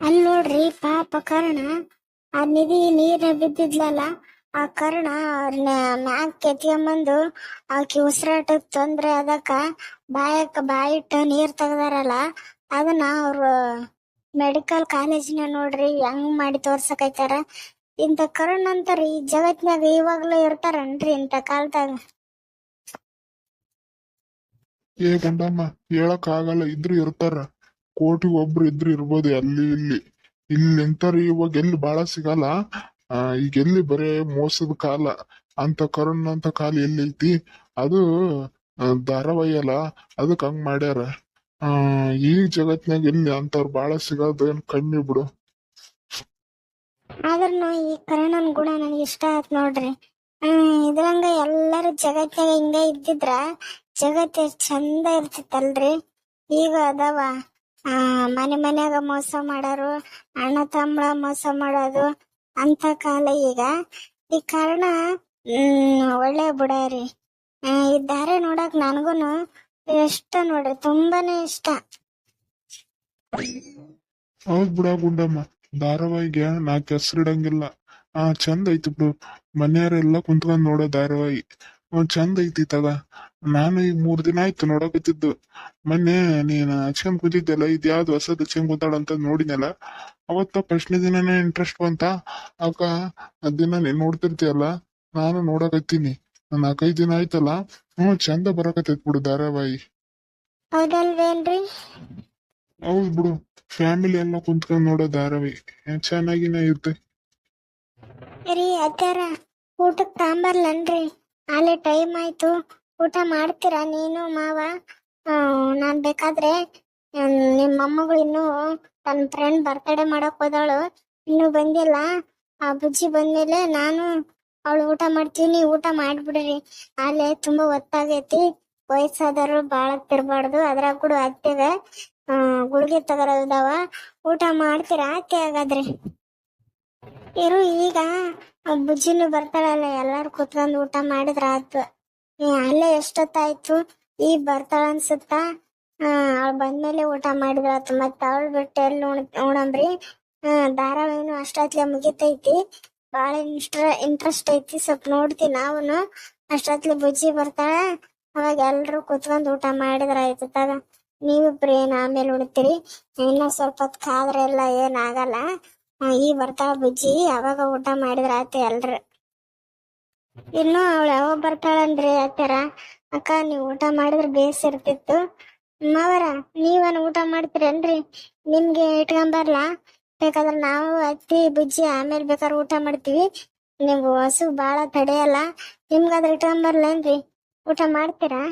ಅಲ್ಲಿ ನೋಡ್ರಿ ಪಾಪ ಕರ್ಣ, ಆ ನಿಧಿ ನೀರ ಬಿದ್ದಿದ್ಲಲ್ಲ, ಆ ಕರ್ಣ ಮ್ಯಾಗ್ ಕೆತ್ಕೊಂಬಂದು ಆಕಿ ಉಸಿರಾಟಕ್ ತೊಂದ್ರೆ ಅದಕ್ಕ ಬಾಯಕ್ಕ ಬಾಯಿಟ್ಟು ನೀರ್ ತೆಗ್ದಾರಲ್ಲ, ಅದನ್ನ ಅವ್ರು ಮೆಡಿಕಲ್ ಕಾಲೇಜಿನ ನೋಡ್ರಿ ಹೆಂಗ್ ಮಾಡಿ ತೋರ್ಸಕೈತಾರ. ಇಂತ ಕರ್ಣ ಅಂತಾರ ಈ ಜಗತ್ನಾಗ ಇವಾಗ್ಲೂ ಇರ್ತಾರನ್ರಿ ಇಂತ ಕಾಲದಾಗ? ಏ ಗುಂಡಮ್ಮ ಹೇಳಕ್ ಆಗಲ್ಲ ಇದ್ರು ಇರ್ತಾರ. ಕೋಟಿ ಒಬ್ರು ಇದ್ರು ಇರ್ಬೋದು ಅಲ್ಲಿ ಇಲ್ಲಿ. ಇಲ್ಲಿ ನಿಂತಾರ ಇವಾಗ ಎಲ್ಲಿ ಬಾಳ ಸಿಗಲ್ಲ. ಆ, ಈಗ ಎಲ್ಲಿ ಬರೇ ಮೋಸದ ಕಾಲ. ಅಂತ ಕರುಣ್ ಅಂತ ಕಾಲ ಎಲ್ಲಿ ಐತಿ? ಅದು ಧಾರಾವಾಹಿ ಅಲ್ಲ. ಹಂಗ್ ಮಾಡ್ಯಾರ. ಈ ಜಗತ್ನ್ಯಾಗ ಎಲ್ಲಿ ಅಂತವ್ರು ಬಾಳ ಸಿಗೋದು ಏನ್ ಕಮ್ಮಿ ಬಿಡು. ಆದ್ರೂ ಈ ಕರುಣನ್ ಗುಣ ನನಗೆ ಇಷ್ಟ ಆಯ್ತು ನೋಡ್ರಿ. ಇದ್ರಂಗ ಎಲ್ಲರೂ ಜಗತ್ನಾಗ ಹಿಂಗ ಇದ್ದಿದ್ರ ಜಗತ್ ಎಷ್ಟ್ ಚಂದ ಇರ್ತಿತ್ತಲ್ರಿ. ಈಗ ಅದಾವ. ಮನೆ ಮನ್ಯಾಗ ಮೋಸ ಮಾಡೋರು, ಅಣ್ಣ ತಮ್ಮ ಮೋಸ ಮಾಡೋದು ಅಂತ ಕಾಲ ಈಗ. ಈ ಕಾರಣ ಒಳ್ಳೆ ಬಿಡಾರಿ. ಈ ದಾರೆ ನೋಡಕ್ ನನಗೂನು ಇಷ್ಟ ನೋಡ್ರಿ, ತುಂಬಾನೇ ಇಷ್ಟ. ಹೌದ್ ಬಿಡ ಗುಂಡಮ್ಮ, ಧಾರಾವಾಹಿಗೆ ನಾಕ್ ಹೆಸರಿಡಂಗಿಲ್ಲ. ಆ, ಚಂದ ಐತಿ ಬಿಡು. ಮನೆಯವರೆಲ್ಲ ಕುಂತ್ಕೊಂಡ್ ನೋಡೋ ಧಾರಾವಾಹಿ. ಚಂದ ಐತಿ ತಗ. ನಾನು ಈಗ ಮೂರ್ ದಿನ ಆಯ್ತು ನೋಡಕತ್ತಿದ್ದು ಮೊನ್ನೆ ನೀನ್ ಹಚ್ಕೊಂಡ್ ಕೂತಿದ್ದೆಲ್ಲ ಇದ್ ಯಾವ್ದು ಹೊಸದ್ ಹಚ್ಕೊಂಡ್ ಕೂತಾಳ ಅಂತ ನೋಡಿನಲ್ಲ ಅವತ್ತ ಫಸ್ಟ್ನೇ ದಿನನೇ ಇಂಟ್ರೆಸ್ಟ್ ಬಂತ. ಅಕ್ಕ ದಿನ ನೀನ್ ನೋಡ್ತಿರ್ತೀಯಲ್ಲ ನಾನು ನೋಡಕತ್ತೀನಿ ನಾಲ್ಕೈದ್ ದಿನ ಆಯ್ತಲ್ಲ ಹ್ಮ್ ಚಂದ ಬರಕತ್ತೈತ್ ಬಿಡು ಧಾರಾವಾಹಿ. ಹೌದಲ್ವೇನ್ರಿ? ಹೌದ್ ಬಿಡು ಫ್ಯಾಮಿಲಿ ಎಲ್ಲ ಕುಂತ್ಕೊಂಡ್ ನೋಡೋ ಧಾರಾವಾಹಿ. ಚೆನ್ನಾಗಿನ ಇರುತ್ತೆ. ರೀ ಅತ್ತಾರ ಊಟಕ್ ತಾಂಬರ್ಲನ್ರಿ. ಆಲೆ ಟೈಮ್ ಆಯ್ತು. ಊಟ ಮಾಡ್ತೀರಾ? ನೀನು, ಮಾವ? ನಾನ್ ಬೇಕಾದ್ರೆ ನಿಮ್ ಮೊಮ್ಮಗಳು ಇನ್ನು ತನ್ನ ಫ್ರೆಂಡ್ ಬರ್ತಡೇ ಮಾಡಕ್ ಹೋದಳು. ಇನ್ನು ಬಂದಿಲ್ಲ. ಆ ಬುಜ್ಜಿ ಬಂದ್ಮೇಲೆ ನಾನು ಅವಳು ಊಟ ಮಾಡ್ತೀನಿ ಊಟ ಮಾಡ್ಬಿಡ್ರಿ. ಅಲ್ಲೇ ತುಂಬಾ ಹೊತ್ತಾಗೈತಿ ವಯಸ್ಸಾದವರು ಬಾಳ ತಿರ್ಬಾರ್ದು. ಅದ್ರಾಗ ಕೂಡ ಅತ್ತೆಗೆ ಗುಳಿಗೆ ತಗರದಾವ ಊಟ ಮಾಡ್ತೀರಾ ಅತ್ತೆ ಹಾಗಾದ್ರೆ? ಇರು ಈಗ. ಬುಜ್ಜಿನು ಬರ್ತಾಳಲ್ಲ, ಎಲ್ಲಾರು ಕುತ್ಕೊಂಡ್ ಊಟ ಮಾಡಿದ್ರ ಆತು ಅಲ್ಲೇ ಎಷ್ಟೊತ್ತಾಯ್ತು? ಈ ಬರ್ತಾಳ ಅನ್ಸುತ್ತ? ಅವಳು ಬಂದ್ಮೇಲೆ ಊಟ ಮಾಡಿದ್ರ ಆತು. ಮತ್ತ ಅವಳು ಬಿಟ್ಟು ಎಲ್ಲಿ ಉಣ ಉಣಂಬ್ರಿ ಧಾರಾವಾಹಿನು ಅಷ್ಟೊತ್ಲೆ ಮುಗಿತೈತಿ. ಬಹಳ ಇಂಟ್ರ ಇಂಟ್ರೆಸ್ಟ್ ಐತಿ. ಸ್ವಲ್ಪ ನೋಡ್ತೀನಿ ನಾವುನು. ಅಷ್ಟೊತ್ಲೆ ಬುಜ್ಜಿ ಬರ್ತಾಳ. ಅವಾಗ ಎಲ್ರು ಕುತ್ಕೊಂಡ್ ಊಟ ಮಾಡಿದ್ರ ಆಯ್ತು ತಗ. ನೀವಿಬ್ರು ಏನ್ ಆಮೇಲೆ ಉಣ್ತೀರಿ? ಇನ್ನ ಸ್ವಲ್ಪ ಹೊತ್ತು ಕಾದ್ರೆ ಎಲ್ಲ ಏನ್ ಆಗಲ್ಲ. ಈ ಬರ್ತಾಳ ಬುಜ್ಜಿ. ಅವಾಗ ಊಟ ಮಾಡಿದ್ರ ಆಯ್ತು ಎಲ್ರು. ಇನ್ನು ಅವಳು ಯಾವಾಗ ಬರ್ತಾಳಂದ್ರೆ ಆತರ ಅಕ್ಕ, ನೀವು ಊಟ ಮಾಡಿದ್ರೆ ಬೇಸ್ ಇರ್ತಿತ್ತು. ಮಾವರ ನೀವನ್ ಊಟ ಮಾಡ್ತೀರೇನ್ರಿ? ನಿಮ್ಗೆ ಇಟ್ಕೊಂಬರ್ಲಾ? ಬೇಕಾದ್ರೆ ನಾವು ಅತ್ತಿ, ಬುಜ್ಜಿ ಆಮೇಲೆ ಬೇಕಾದ್ರೆ ಊಟ ಮಾಡ್ತೀವಿ. ನೀವು ಹಸು ಬಾಳ ತಡೆಯಲ್ಲ. ನಿಮ್ಗಾದ್ರೆ ಇಟ್ಕೊಂಬರ್ಲೇನ್ರಿ? ಊಟ ಮಾಡ್ತೀರಾ?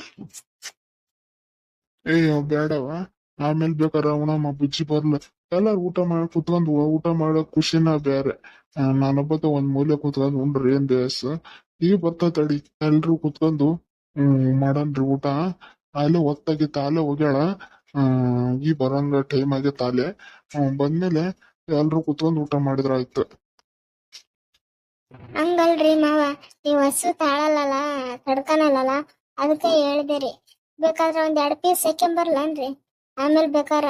ಏಯ್ ಬೇಡವ ಆಮೇಲೆ ಬೇಕಾದ್ರೆ ಉಣಮ್ಮ ಬುಜ್ಜಿ ಬರ್ಲ. ಎಲ್ಲಾರು ಊಟ ಮಾಡಿ ಕುತ್ಕೊಂಡು ಊಟ ಮಾಡೋ ಖುಷಿನ ಬೇರೆ. ನಾನೊಬ್ಬತ ಒಂದ್ ಮೂಲೆ ಕುತ್ಕೊಂಡ್ ಉಂಡ್ರಿ ಬೇಸ್ ಈ ಬರ್ತಾ ತಡಿ ಎಲ್ರು ಕುತ್ಕೊಂಡು ಹ್ಮ್ ಮಾಡನ್ರಿ ಊಟ. ಅಲ್ಲೇ ಒತ್ತಾಗಿತ್ತ ಅಲ್ಲೇ ಹೋಗ್ಯಾಳ. ಹ್ಮ್ ಈ ಬರಂಗ ಟೈಮ್ ಆಗೈತ ಅಲ್ಲೇ ಹ್ಮ್, ಬಂದ್ಮೇಲೆ ಎಲ್ರು ಕುತ್ಕೊಂಡ್ ಊಟ ಮಾಡಿದ್ರ ಆಯ್ತು ಹಂಗಲ್ರಿ ಮಾವ ನೀವ್ ಹಸು ತಾಳಲ್ಲ ತಡ್ಕನಲ್ಲ ಅದಕ್ಕೆ ಹೇಳ್ದೇರಿ. ಬೇಕಾದ್ರೆ ಒಂದ್ ಎರಡ್ ಪೀಸ್ ಬರ್ಲನ್ರಿ. ಆಮೇಲೆ ಬೇಕಾರ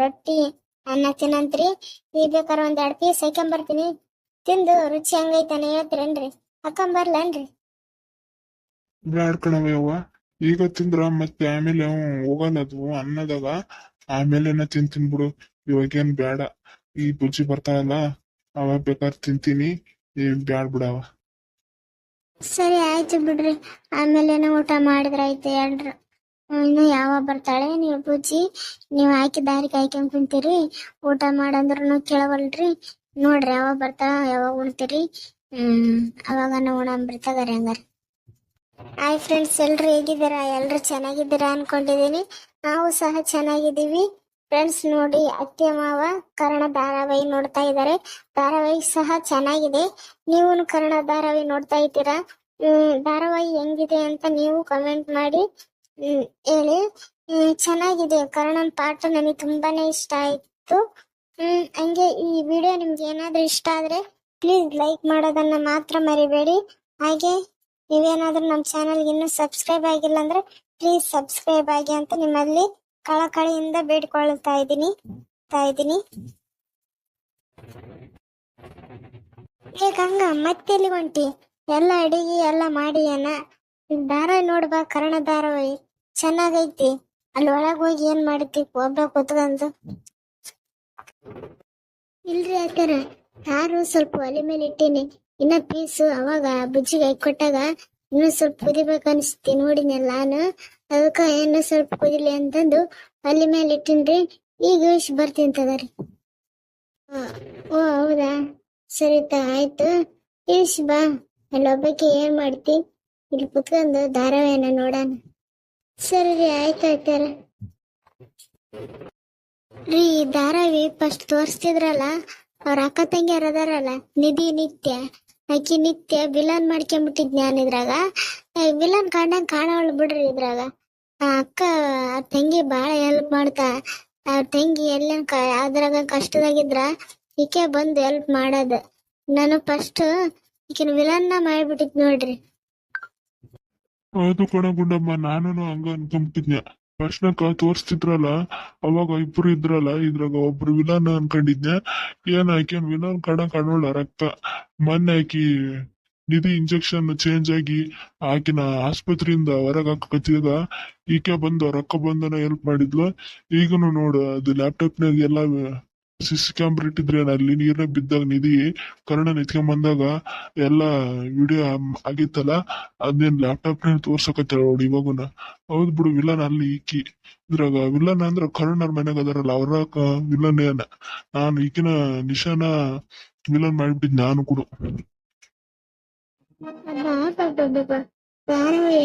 ರೊಟ್ಟಿ ಅನ್ನ ತಿನ್ನಂತ್ರಿ ನೀ ಬೇಕಾರ ಒಂದ್ ಎರಡ್ ಪೀಸ್ ಬರ್ತೀನಿ. ತಿಂದು ರುಚಿ ಹಂಗೈತಾನೆ ಹೇಳ್ತೀರೇನ್ರಿ? ಹಾಕೊಂಬರ್ಲನ್ರಿ ಬ್ಯಾಡ್ ಕಣವ್ವ ಈಗ ತಿಂದ್ರ ಮತ್ತೆ ಆಮೇಲೆ ಹೋಗಲ್ಲದು ಅನ್ನದಾಗ. ಆಮೇಲೆನ ತಿಂತೀನಿ ಬಿಡು. ಇವಾಗೇನ್ ಬೇಡ ಈ ಬುಜ್ಜಿ ಬರ್ತಾಳಲ್ಲ ಅವಾಗ ಬೇಕಾದ್ರೆ ತಿಂತೀನಿ. ಈ ಬ್ಯಾಡ್ ಬಿಡವ. ಸರಿ ಆಯ್ತು ಬಿಡ್ರಿ. ಆಮೇಲೆ ಊಟ ಮಾಡಿದ್ರಾಯ್ತು ಎಲ್ರು ಇನ್ನು ಯಾವ ಬರ್ತಾಳೆ? ನೀವು ಬುಜ್ಜಿ ನೀವು ಹಾಕಿ ದಾರಿ ಕಾಯ್ಕೊಂಡ್ ಕುಂತೀರಿ. ಊಟ ಮಾಡಂದ್ರೂ ಕೇಳವಲ್ರಿ. ನೋಡ್ರಿ ಯಾವಾಗ ಬರ್ತಾಳ ಯಾವಾಗ ಉಣ್ತೀರಿ. ಹ್ಮ್, ಅವಾಗ ಉಣಂಬ್ರಿ ತಗರಿ ಹಂಗಾರ ಹಾಯ್ ಫ್ರೆಂಡ್ಸ್ ಎಲ್ರು ಹೇಗಿದ್ದೀರಾ? ಎಲ್ರು ಚೆನ್ನಾಗಿದ್ದೀರಾ ಅನ್ಕೊಂಡಿದೀನಿ ನಾವು ಸಹ ಚೆನ್ನಾಗಿದ್ದೀವಿ. ಫ್ರೆಂಡ್ಸ್ ನೋಡಿ ಅತ್ತೆ, ಮಾವ ಕನ್ನಡ ಧಾರಾವಾಹಿ ನೋಡ್ತಾ ಇದ್ದಾರೆ. ಧಾರಾವಾಹಿ ಸಹ ಚೆನ್ನಾಗಿದೆ. ನೀವು ಕನ್ನಡ ಧಾರಾವಾಹಿ ನೋಡ್ತಾ ಇದ್ದೀರಾ? ಹ್ಮ್, ಧಾರಾವಾಹಿ ಹೆಂಗಿದೆ ಅಂತ ನೀವು ಕಮೆಂಟ್ ಮಾಡಿ. ಹೇಳಿ. ಚೆನ್ನಾಗಿದೆ. ಕರ್ಣನ್ ಪಾಠ ನನಗೆ ತುಂಬಾನೇ ಇಷ್ಟ ಆಯ್ತು. ಹ್ಮ್, ಹಂಗೆ ಈ ವಿಡಿಯೋ ನಿಮ್ಗೆ ಏನಾದ್ರೂ ಇಷ್ಟ ಆದ್ರೆ ಪ್ಲೀಸ್ ಲೈಕ್ ಮಾಡೋದನ್ನ ಮಾತ್ರ ಮರಿಬೇಡಿ. ಹಾಗೆ ನೀವೇನಾದ್ರೂ ನಮ್ಮ ಚಾನಲ್ಗೆ ಇನ್ನೂ ಸಬ್ಸ್ಕ್ರೈಬ್ ಆಗಿಲ್ಲ ಅಂದ್ರೆ ಪ್ಲೀಸ್ ಸಬ್ಸ್ಕ್ರೈಬ್ ಆಗಿ ಅಂತ ನಿಮ್ಮಲ್ಲಿ ಕಳಕಳಿಯಿಂದ ಬೇಡಿಕೊಳ್ಳುತ್ತಾ ಇದ್ದೀನಿ. ಇದ್ದೀನಿ. ಏ ಗಂಗ ಮತ್ತೆಲ್ಲಿ ಹೊಂಟಿ? ಎಲ್ಲ ಅಡಿಗೆ ಎಲ್ಲ ಮಾಡಿ ಧಾರಾವಾಹಿ ನೋಡ್ಬಾ ಕರ್ಣ ಧಾರಾವಾಹಿ ಚೆನ್ನಾಗೈತಿ. ಅಲ್ಲಿ ಒಳಗ್ ಹೋಗಿ ಏನ್ ಮಾಡ್ತಿ ಒಬ್ಬ ಕೂತ್ಕೊಂಡು. ಇಲ್ರಿ ಆತರ ಯಾರು ಸ್ವಲ್ಪ ಒಲೆ ಮೇಲೆ ಇಟ್ಟೀನಿ. ಇನ್ನ ಪೀಸ್ ಅವಾಗ ಬುಜ್ಜಿಗೆ ಕೊಟ್ಟಾಗ ಇನ್ನು ಸ್ವಲ್ಪ ಕುದಿಬೇಕು ಅನಿಸ್ತಿ ನೋಡಿನಲ್ಲ ನಾನು. ಅದಕ್ಕ ಇನ್ನು ಸ್ವಲ್ಪ ಕುದಿಲಿ ಅಂತಂದು ಒಲೆ ಮೇಲೆ ಇಟ್ಟಿನ್ರಿ. ಈಗ ಇಳಿಸಿ ಬರ್ತೀನಿ ತಗೋರಿ. ಓ, ಹೌದಾ? ಸರಿ ಆಯ್ತು. ಇಳಿಸಿ ಬಾ, ಅಲ್ಲಿ ಒಬ್ಬಕ್ಕೆ ಏನ್ ಮಾಡ್ತಿ? ಇಲ್ಲಿ ಕುತ್ಕೊಂಡು ಧಾರಾವಾಹಿನ ನೋಡೋಣ. ಸರಿ ರೀ ಆಯ್ತು ಆಯ್ತಾರ. ರೀ ಧಾರಾವಿ ಫಸ್ಟ್ ತೋರಿಸ್ತಿದ್ರಲ್ಲ, ಅವ್ರ ಅಕ್ಕ ತಂಗಿಯರ್ ಅದಾರಲ್ಲ, ನಿಧಿ ನಿತ್ಯ ಆಕಿ ನಿತ್ಯ ವಿಲನ್ ಮಾಡ್ಕೊಂಬಿಟ್ಟಿದ್ ನಾನು ಇದ್ರಾಗ? ವಿಲನ್ ಕಾಣಂಗ್ ಕಾಣವಳು ಬಿಡ್ರಿ ಇದ್ರಾಗ. ಆ ಅಕ್ಕ, ಆ ತಂಗಿ ಬಾಳ ಹೆಲ್ಪ್ ಮಾಡ್ತಾ, ಆ ತಂಗಿ ಎಲ್ಲೇನ್ ಅದ್ರಾಗ ಕಷ್ಟದಾಗಿದ್ರ ಈಕೆ ಬಂದು ಹೆಲ್ಪ್ ಮಾಡೋದು. ನಾನು ಫಸ್ಟ್ ಈಕಿನ ವಿಲನ್ನ ಮಾಡ್ಬಿಟ್ಟಿದ್ ನೋಡ್ರಿ. ಹೌದು ಕಣ ಗುಂಡಮ್ಮ ನಾನು ಹಂಗ ಅನ್ಕೊಂಬಿಟ್ಟಿದ್ನೆ ಪ್ರಶ್ನಕ್ಕ ತೋರಿಸ್ತಿದ್ರಲ್ಲ, ಅವಾಗ ಇಬ್ರು ಇದ್ರಲ್ಲ, ಇದ್ರಾಗ ಒಬ್ರು ವಿಲನ್ ಅನ್ಕೊಂಡಿದ್ನ ಏನ್ ಆಕಿ ವಿಲನ್ ಕಣ ಕಾಣೋಳ ರಕ್ತ. ಮೊನ್ನೆ ಆಕಿ ನಿಧಿ ಇಂಜೆಕ್ಷನ್ ಚೇಂಜ್ ಆಗಿ ಆಕಿನ ಆಸ್ಪತ್ರೆಯಿಂದ ಹೊರಗ್ ಹಾಕತ್ತಿದಾಗ ಈಕೆ ಬಂದು ರೊಕ್ಕ ಬಂದನ ಹೆಲ್ಪ್ ಮಾಡಿದ್ಲು. ಈಗನು ನೋಡು, ಅದು ಲ್ಯಾಪ್ಟಾಪ್ನಾಗ ಎಲ್ಲ ಸಿ ಸಿ ಕ್ಯಾಮ್ರಾ ಇಟ್ಟಿದ್ರೆ ಅಲ್ಲಿ ನೀರ್ನಾಗ ಬಿದ್ದಾಗ ನಿಧಿ ಕರ್ಣ ನಿತ್ಕೊಂಡ್ ಬಂದಾಗ ಎಲ್ಲ ವಿಡಿಯೋ ಆಗಿತ್ತಲ್ಲ ಅದೇನ್ ಲ್ಯಾಪ್ಟಾಪ್ನಲ್ಲಿ ತೋರ್ಸಕತ್ತಾಳ ನೋಡಿ ಇವಾಗುನ. ಹೌದ್ ಬಿಡು ವಿಲನ್ ಅಲ್ಲಿ ಈಕಿ. ಇದ್ರಾಗ ವಿಲನ್ ಅಂದ್ರ ಅವ್ರ ಮನ್ಯಾಗ ಅದಾರಲ್ಲ, ಅವ್ರ ವಿಲನ್ ಏನ? ನಾನು ಈಕಿನ ನಿಶಾನ ವಿಲನ್ ಮಾಡಿಬಿಟ್ಟಿದ್ ನಾನು ಕೂಡ.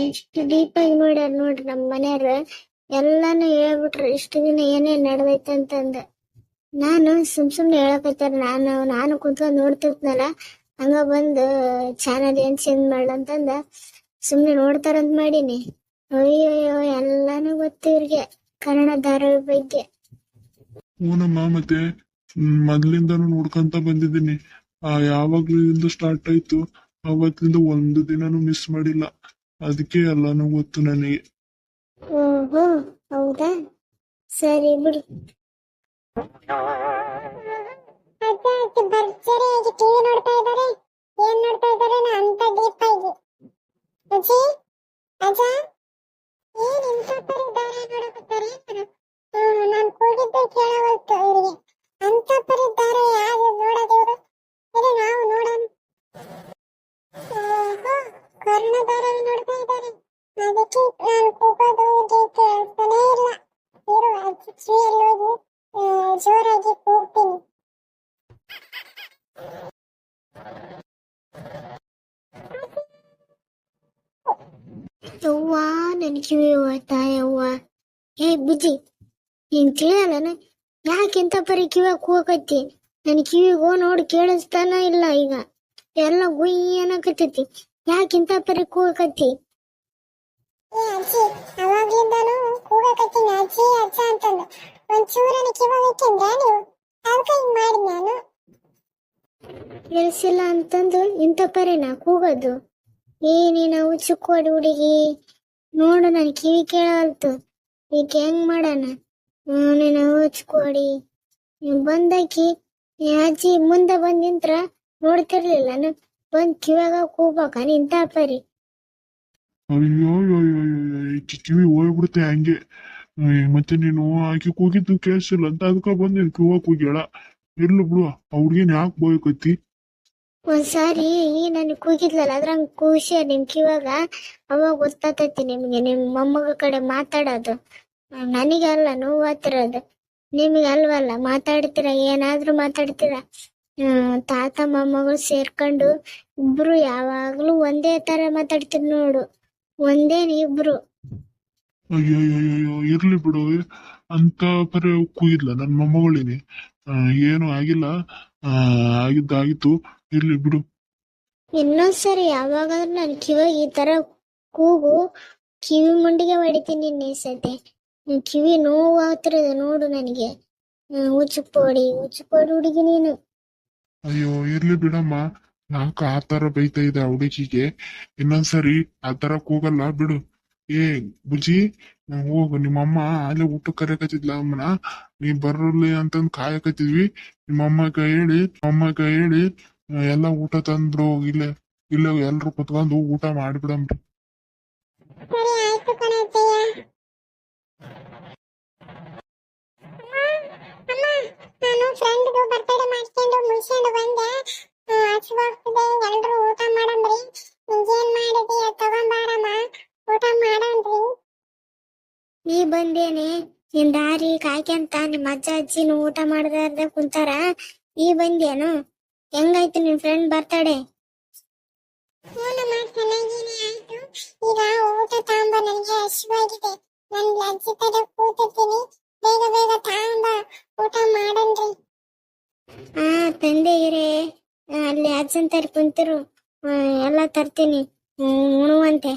ಎಷ್ಟು ಡೀಪ್ ಆಗಿ ನೋಡ್ಯಾರ ನೋಡ್ರಿ ನಮ್ ಮನೆಯವ್ರ. ಎಲ್ಲಾನು ಹೇಳ್ಬಿಟ್ರು, ಇಷ್ಟು ದಿನ ಏನೇನ್ ನಡ್ದೈತೆ ಅಂತಂದ ನಾನು ಸುಮ್ ಸುಮ್ನೆ ಹೇಳಕತ್ತಾರ. ನಾನು ನಾನು ಕುಂತ್ಕೊಂಡ್ ನೋಡ್ತಿರ್ತ್ನಲ್ಲ ಹಂಗ ಬಂದು ಚಾನಲ್ ಏನ್ ಚೇಂಜ್ ಮಾಡ್ಲಂತಂದ ಸುಮ್ನೆ ನೋಡ್ತಾರಂತ ಮಾಡೀನಿ. ಅಯ್ಯೋಯ್ಯೋ ಎಲ್ಲಾನು ಗೊತ್ತು ಇವ್ರಿಗೆ ಕನ್ನಡ ಧಾರಾವಾಹಿ ಬಗ್ಗೆ. ಹೂನಮ್ಮ ಮತ್ತೆ ಮೊದ್ಲಿಂದಾನು ನೋಡ್ಕೊಂತ ಬಂದಿದ್ದೀನಿ. ಆ ಯಾವಾಗ್ಲಿಂದ ಸ್ಟಾರ್ಟ್ ಆಯ್ತು. ಅವತ್ತಿಂದ ಒಂದು ದಿನಾನು ಮಿಸ್ ಮಾಡಿಲ್ಲ. ಅದಕ್ಕೆ ಎಲ್ಲಾನು ಗೊತ್ತು ನನಗೆ. ಓಹೋ ಹೌದಾ? ಸರಿ ಬಿಡಿ. ಭರ್ಜರಿಯಾಗಿ ಟಿವಿ ನೋಡ್ತಾ ಇದ್ದಾರೆ? ಏನ್ ನೋಡ್ತಾ ಇದ್ದಾರೆ? ಅಂತ ಡೀಪ್ ಆಗಿ. ಅಜ್ಜಿ ಅಜ್ಜ ಏನ್ ಇಂಥ ಪರಿ ದಾರ ನೋಡಕತ್ತಾರೆ ನಾನು? ಕೂಗಿದ್ದೆ ಕೇಳವಲ್ತು ಇವರಿಗೆ. ಅಂತ ಪರಿ ದಾರ ಯಾರು ನೋಡೋದಿವ್ರು? ಇದು ನಾವು ನೋಡೋಣ ಓಹೋ ಕರ್ಣ ಧಾರಾವಾಹಿ ನೋಡ್ತಾ ಇದ್ದಾರೆ ಅದಕ್ಕೆ ನಾನು ಕೂಗೋದು ಹೀಗೆ ಕೇಳಿಸ್ತಾನೇ ಇಲ್ಲ ಇರು ಅಜ್ಜಿ ಕಿವಿಯಲ್ಲಿ ಹೋಗಿ ಆ, ಜೋರಾಗಿ ಕೂಗ್ತೀನಿ ಯವ್ವ ನನ್ ಕಿವಿ ಹೋಯ್ತಾ ಯವ್ವ ಏ ಬುಜ್ಜಿ ನೀನ್ ತಿಳಿಯಲ್ಲನ ಯಾಕೆಂತ ಪರಿ ಕಿವಿಯಾಗ ನನ್ನ ನನ್ ಕಿವಿಗೋ ನೋಡಿ ಕೇಳಿಸ್ತಾನ ಇಲ್ಲ ಈಗ. ಎಲ್ಲ ಗುಯ್ಯನ ಅನ್ನಕತ್ತೈತಿ ಯಾಕಿಂತ ಪರಿ ಕೂಗಕತ್ತಿ? ಏ ಅಜ್ಜಿ ಅವಾಗ್ಲಿಂದಾನು ಕೂಗಕತ್ತೀನಿ ಅಜ್ಜಿ ಅಜ್ಜ ಅಂತಂದು. ಒಂಚೂರನ ಕಿವಾಗ ಇಕ್ಕಿಂದ್ರೆ ನೀವು? ಅದಕ್ಕೆ ಹಿಂಗ್ ಮಾಡಿ ನಾನು. ಕೆಲ್ಸಿಲ್ಲ ಅಂತಂದು ಇಂಥ ಪರೇನ ಕೂಗೋದು. ಏ ನೀನು ಹುಚ್ಚುಕೋಡಿ ಹುಡುಗಿ. ನೋಡು ನನ್ ಕಿವಿ ಕೇಳಲ್ತು. ಈಗ ಹೆಂಗ್ ಮಾಡೋಣ? ಹ್ಮ್ ನೀನು ಹುಚ್ಕೊಡಿ ಬಂದಾಕಿ ಅಜ್ಜಿ ಮುಂದೆ ಬಂದ್ ನಿಂತ್ರ ನೋಡ್ತಿರ್ಲಿಲ್ಲ. ನಾನು ಬಂದ್ ಕಿವಾಗ ಕೂಬಾಕ ನಿಂತ ಪರಿ. ಅಯ್ಯೋ ಕಿವಿ ಹೋಗ್ಬಿಡುತ್ತೆ ಹಂಗೆ. ಮತ್ತೆ ನೀನು ಆಕಿ ಕೂಗಿದ್ದು ಕೇಳಿಸಿಲ್ಲ ಅಂತ ಅದಕ್ಕ ಬಂದ್ ಕಿವ ಕಿವಾಗ ಕೂಗ್ಯಾಳ. ಇರ್ಲಿ ಬಿಡು ಅವ್ರಿಗೇನ್ ಯಾಕೆ ಬೋಯ್ಕತ್ತಿ ಒಂದ್ಸಾರಿ ನನ್ ಕೂಗಿದ್ಲಲ್ಲ ಅದ್ರಂಗ್ ಖುಷಿ ನಿಮ್ ಕಿವಾಗ ಅವಾಗ ಗೊತ್ತಾತೈತಿ ನಿಮ್ಗೆ ನಿಮ್ ಮೊಮ್ಮಗ ಕಡೆ ಮಾತಾಡೋದು. ನನಗೆ ಅಲ್ಲ ನೋವು ಹತ್ತಿರೋದು. ನಿಮ್ಗೆ ಅಲ್ವಲ್ಲ ಮಾತಾಡ್ತೀರ ಏನಾದ್ರೂ ಮಾತಾಡ್ತೀರ? ತಾತ ಮೊಮ್ಮಗಳು ಸೇರ್ಕೊಂಡು ಇಬ್ರು ಯಾವಾಗ್ಲೂ ಒಂದೇ ತರ ಮಾತಾಡ್ತೀರ ನೋಡು. ಒಂದೇ ಇಬ್ರು. ಅಯ್ಯೋ ಇರ್ಲಿ ಬಿಡು. ಅಂತ ಪರಿ ಕೂಗಿದ್ಲ ನನ್ ಮೊಮ್ಮಗಳಿನಿ. ಏನು ಆಗಿಲ್ಲ. ಆಗಿದ್ದಾಗಿತ್ತು ಇರ್ಲಿ ಬಿಡು. ಇನ್ನೊಂದ್ಸರಿ ಯಾವಾಗಾದ್ರೂ ನನ್ ಕಿವಿ ಈ ತರ ಕೂಗು. ಕಿವಿ ಮುಂಡಿಗೆ ಹೊಡಿತೀನಿ ಸತೆ ಕಿವಿ ನೋವು ಆಗ್ತಿರೋದು ನೋಡು ನನಗೆ. ಉಚ್ಚುಪೋಡಿ ಉಚ್ಚುಪೋಡಿ ಹುಡುಗಿ ನೀನು. ಅಯ್ಯೋ ಇರ್ಲಿ ಬಿಡಮ್ಮ. ನಾಕ ಆ ತರ ಬೈತಾ ಇದೆ ಆ ಹುಡುಗಿಗೆ. ಇನ್ನೊಂದ್ಸರಿ ಆ ತರ ಕೂಗಲ್ಲ ಬಿಡು. ಏ ಬುಜಿ ಹೋಗು ಹೋಗು. ನಿಮ್ಮಮ್ಮ ಅಲ್ಲೇ ಊಟ ಕರೆಯಕತ್ತಿದ್ಲ ಅಮ್ಮನ. ನೀ ಬರ್ರಲಿ ಅಂತಂದ್ ಕಾಯಕತ್ತಿದ್ವಿ. ನಿಮ್ಮಮ್ಮಗ ಹೇಳಿ ಅಮ್ಮಗ ಹೇಳಿ ಎಲ್ಲಾ ಎಲ್ಲ ಊಟ ತಂದ್ರು ಇಲ್ಲೇ ಇಲ್ಲೇ ಎಲ್ರು ಕುತ್ಕೊಂಡು ಊಟ ಮಾಡ್ಬಿಡಮ್ರಿ ನೀ ಬಂದೇನೆ ನಿನ್ ದಾರಿ ಕಾಯ್ಕೊಂತ ನಿಮ್ಮ ಅಜ್ಜ ಅಜ್ಜಿನು ಊಟ ಮಾಡದಾರ್ದ ಕುಂತಾರ. ನೀ ಬಂದೇನು ಹೆಂಗಾಯ್ತು ನಿನ್ ಫ್ರೆಂಡ್ ಬರ್ತಡೆ ಈಗ ಊಟ ತಾಂಬ ನನಗೆ ಹಸಿವಾಗಿದೆ. ನನ್ ಲಜ್ಜಿ ತಲೆ ಕೂತಿರ್ತೀನಿ. ಬೇಗ ಬೇಗ ತಾಂಬ. ಊಟ ಮಾಡನ್ರಿ. ಆ ತಂದೆ ಇರೇ ಅಲ್ಲಿ ಅಜ್ಜನ್ ತರಿ ಕುಂತರು. ಆ, ಎಲ್ಲ ತರ್ತೀನಿ. ಹ್ಮ್, ಉಣುವಂತೆ.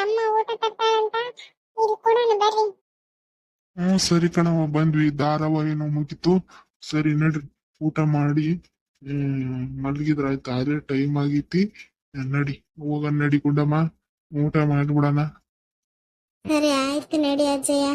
ಅಮ್ಮ ಊಟ ತರ್ತಾರಂತ ಇಲ್ಲಿ ಕೊಡೋಣ ಬರ್ರಿ. ಹ್ಮ್ ಸರಿ ಕಣವ ಬಂದ್ವಿ. ಧಾರಾವಾಹಿನೂ ಮುಗಿತು. ಸರಿ ನಡ್ರಿ. ಊಟ ಮಾಡಿ. ಮಲಗಿದ್ರಾಯ್ತು ಅದೇ ಟೈಮ್ ಆಗೈತಿ. ನಡಿ ಹೋಗ ನಡಿ ಗುಂಡಮ್ಮ ಊಟ ಮಾಡ್ಬಿಡಣ. ಸರಿ ಆಯ್ತು ನಡಿ ಅಜ್ಜಯ್ಯ.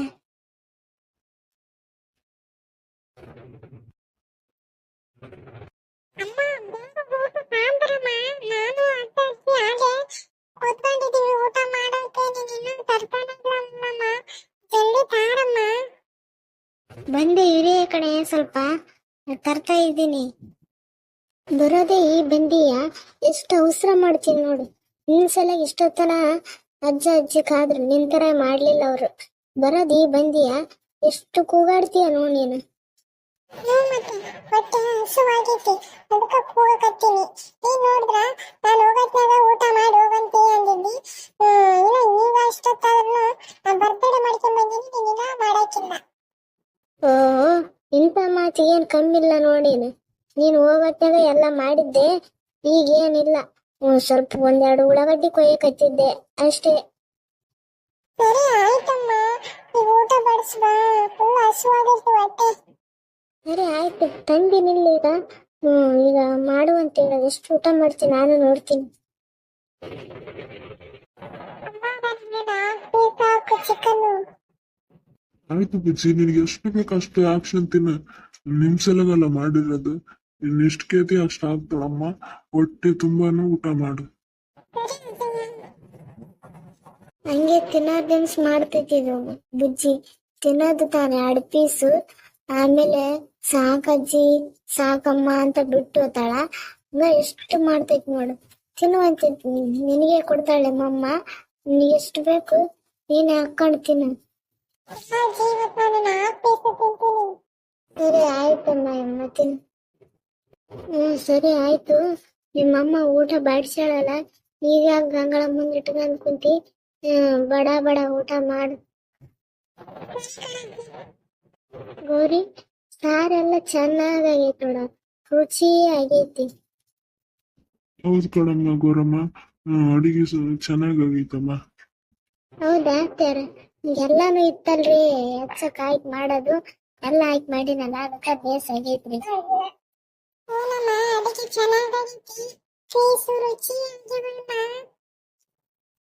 ಬಂದೆ ಇರೇ ಕಡೆ ಸ್ವಲ್ಪ. ತರ್ತಾ ಇದ್ದೀನಿ. ಬರೋದೇ ಈ ಬಂದಿಯ? ಎಷ್ಟು ಅವಸರ ಮಾಡ್ತೀನಿ ನೋಡು. ಸಲ ಇಷ್ಟೊತ್ತನ ಅಜ್ಜ ಅಜ್ಜಿ ಕಾದ್ರು ನಿಂತರ ಮಾಡ್ಲಿಲ್ಲ ಅವರು. ಬರೋದ್ ಈ ಬಂದಿಯ? ಎಷ್ಟು ಕೂಗಾಡ್ತೀಯ ನೋಡ್ ನೀನು? ಹೊಟ್ಟೆ ಹಸುವಾಗೈತಿ. ಅದಕ್ಕೆ ಕೂಗಕತ್ತೀನಿ. ನೀ ನೋಡಿದ್ರ ನಾನು ಹೋಗತ್ನಾಗ ಊಟ ಮಾಡಿ ಹೋಗಂತಿ ಅಂದಿದ್ದಿ. ಇಲ್ಲ ಈಗ ಅಷ್ಟೊತ್ತಾದ್ರೂ ನಾನು ಬರ್ತಡೇ ಮಾಡ್ಕೊಂಡ್ ಬಂದೀನಿ ನೀನಿನ್ನ ಮಾಡಾಕಿಲ್ಲ. ಓ ಇಂಥ ಮಾತಿಗೆ ಏನ್ ಕಮ್ಮಿಲ್ಲ ನೋಡೀನು ನೀನು ಹೋಗತ್ತಾಗ ಎಲ್ಲ ಮಾಡಿದ್ದೆ ಈಗ ಏನಿಲ್ಲ ಹ್ಮ್, ಸ್ವಲ್ಪ ಒಂದೆರಡು ಉಳ್ಳಾಗಡ್ಡಿ ಕೊಯ್ಯಕತ್ತಿದ್ದೆ ಅಷ್ಟೇ. ಸರಿ ಆಯ್ತಮ್ಮ. ಈಗ ಊಟ ಬಡಿಸ್ಬಾ ಫುಲ್ ಹಸುವಾಗಿರ್ತು ಹೊಟ್ಟೆ. ಸರಿ ಆಯ್ತು. ತಂದಿನಿಲ್ಲ ಈಗ. ಹ್ಮ್ ಈಗ ಮಾಡುವಂತೆ ಎಷ್ಟು ಊಟ ಮಾಡ್ತೀನಿ ನಾನು ನೋಡ್ತೀನಿ. ಚಿಕನ್ ಆಯ್ತು ಬುಜ್ಜಿ ನಿನಗೆ ಎಷ್ಟು ಬೇಕು ಅಷ್ಟು ಆಕ್ಷನ್ ತಿನ್ನ. ನಿಮ್ಸಲಗಲ್ಲ ಮಾಡಿರೋದು. ನೀನ್ ಎಷ್ಟು ಕೇತಿ ಅಷ್ಟು ಆಗ್ತಾಳಮ್ಮ ಹೊಟ್ಟೆ ತುಂಬಾನು ಊಟ ಮಾಡು. ಹಂಗೆ ತಿನ್ನೋದನ್ಸ್ ಮಾಡ್ತಿದ್ದು ಬುಜ್ಜಿ. ತಿನ್ನೋದು ತಾನೆ ಎರಡು ಪೀಸು ಆಮೇಲೆ ಸಾಕಜ್ಜಿ ಸಾಕಮ್ಮ ಅಂತ ಬಿಟ್ಟು ಹೋತಾಳ. ಹಂಗ ಎಷ್ಟು ಮಾಡ್ತೈತಿ ನೋಡು. ತಿನ್ನುವಂತ ನಿನಗೆ ಕೊಡ್ತಾಳೆ ಮಮ್ಮ ನಿನಗೆ ಎಷ್ಟು ಬೇಕು ನೀನೆ ಹಾಕೊಂಡು ತಿನ್ನು. ಸರಿ ಆಯ್ತಮ್ಮ ಅಮ್ಮ ತಿನ್ನು. ಹ್ಮ್ ಸರಿ ಆಯ್ತು. ನಿಮ್ಮಮ್ಮ ಊಟ ಬಾಡಿಸ್ಯಾಳಲ್ಲ ಈಗ ಗಂಗಳ ಮುಂದೆ ಇಟ್ಕೊಂಡ್ ಕುಂತಿ ಬಡ ಬಡ ಊಟ ಮಾಡು. ಗೌರಿ ಸಾರೆಲ್ಲ ಚೆನ್ನಾಗೈತಿ ನೋಡ. ರುಚಿ ಆಗೈತಿ ಹೌದು ಕಣಮ್ಮ ಗೌರಮ್ಮ. ಅಡಿಗೆ ಚೆನ್ನಾಗೈತಮ್ಮ. ಹೌದಾ ಅತ್ಯಾರ ಎಲ್ಲಾನು ಇತ್ತಲ್ರಿ ಹೆಚ್ಚಕ್ ಆಯ್ತು ಮಾಡೋದು. ಎಲ್ಲ ಆಯ್ತು ಮಾಡಿನಲ್ಲ ಅದಕ್ಕ ಬೇಸ್ ಆಗೈತ್ರಿ. ಅಡಿಗೆ ಚೆನ್ನಾಗೈತಿ ರುಚಿ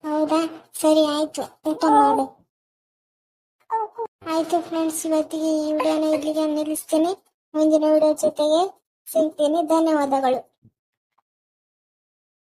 ಹೌದಾ? ಸರಿ, ಆಯ್ತು. ಊಟ ಮಾಡು. ಆಯ್ತು ಫ್ರೆಂಡ್ಸ್ ಇವತ್ತಿಗೆ ಈ ವಿಡಿಯೋನ ಇಲ್ಲಿಗೆ ನಿಲ್ಲಿಸ್ತೀನಿ. ಮುಂದಿನ ವಿಡಿಯೋ ಜೊತೆಗೆ ಸಿಗ್ತೀನಿ. ಧನ್ಯವಾದಗಳು.